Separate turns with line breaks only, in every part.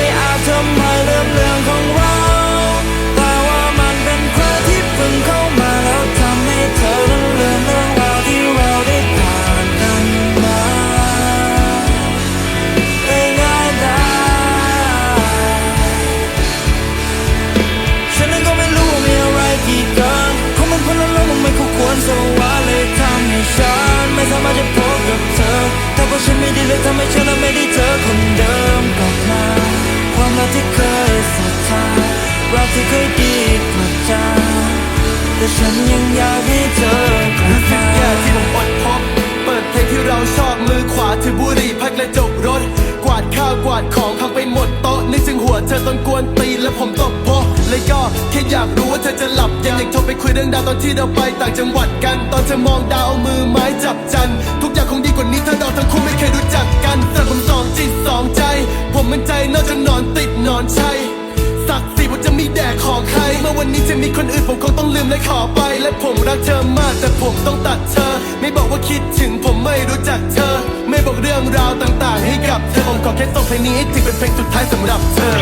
ไม่อาจทำให้เรื่องเรื่องของเรา แต่ว่ามันเป็นครที่เพิ่งเข้ามาแล้วทำให้เธอนั้นลืมเรื่องราวที่เราได้ผ่านกันมาได้ง่ายดายฉันนั้นก็ไม่รู้ว่ามีอะไรกี่กันคงเป็นเพราะเราเราไม่คู่ควรสว่าเลยทำให้ฉันไม่สามารถจะพบกับเธอ แต่เพราะฉันไม่ดีเลยทำให้ฉันนั้นไม่ได้เจอคนเดิมกลับมา ความรักที่เคยศรัทธารักที่เคยดีกว่าจาแต่ฉันยังอยากให้เธอกลับ
รู้สึก
มา
แย่ที่ผมอดพบเปิดเพลงที่เราชอบมือขวาถือบุหรี่พัดกระจกรถ กวาดข้าวกวาดของพังไปหมดโต๊ะนึกถึงหัวเธอตอนกวนตีแล้วผมตบโพะเลยก็แค่อยากรู้ว่าเธอจะหลับยังอยากโทรไปคุยเรื่องดาวตอนที่เราไปต่างจังหวัดกัน ตอนเธอมองดาวเอามือไม้จับจันทุกอย่างคงดีกว่า ของใคร เมื่อวันนี้จะมีคนอื่นผมคงต้องลืมและขอไป และผมรักเธอมากแต่ผมต้องตัดเธอ ไม่บอกว่าคิดถึงผมไม่รู้จักเธอ ไม่บอกเรื่องราวต่างๆ ให้กับเธอผมขอแค่ส่งเพลงนี้ให้ถึงเป็นเพลงสุดท้ายสำหรับเธอ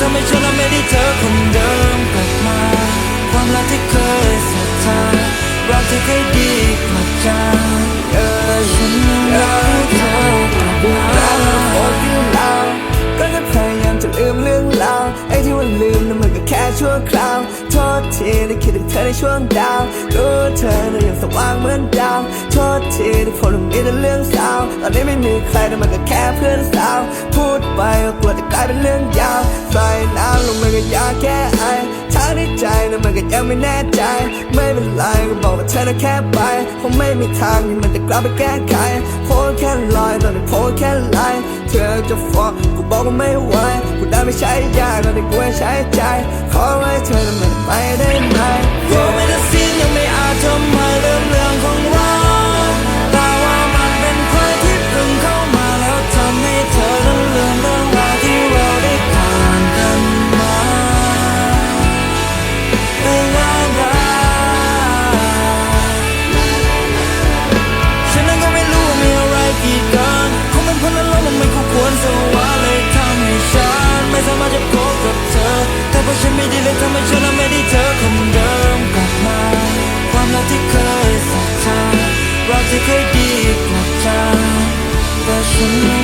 ทำให้ฉันไม่ได้เจอคนเดิมกลับมา ความรักที่เคยศรัทธารักที่เคยดีกว่าจางเออฉันยักเธอกลับมา
โอ้ที่เราก็จะพยายามจะลืมเรื่องราวไอ้ที่ว่าลืมนั้นมันก็แค่ชั่วคราวโทษทีที่คิดถึงเธอในช่วงดาวรู้เธอนั้นยังสว่างเหมือนดาวโทษทีที่ผมต้องมีแต่เรื่องเศร้าตอนนี้ไม่มีใครแต่มันก็แค่เพื่อนสาว พูดไปก็กลัวจะกลายเป็นเรื่องยาว ก็อยากแค่ไอทั้งในใจนั้นมันก็ยังไม่แน่ใจ ไม่เป็นไรก็บอกว่าเธอน่ะแค่ไปคงไม่มีทางที่มันจะกลับไปแก้ไขโพสแค่ลอยตอนนี้โพสแค่ไลน์เธอจะฟ้องกูบอกว่าไม่ไหวกูได้ไม่ใช้ยาตอนนี้กูให้ใช้ใจ ขอไว้เธอนั้นมันไปได้ไหม
listen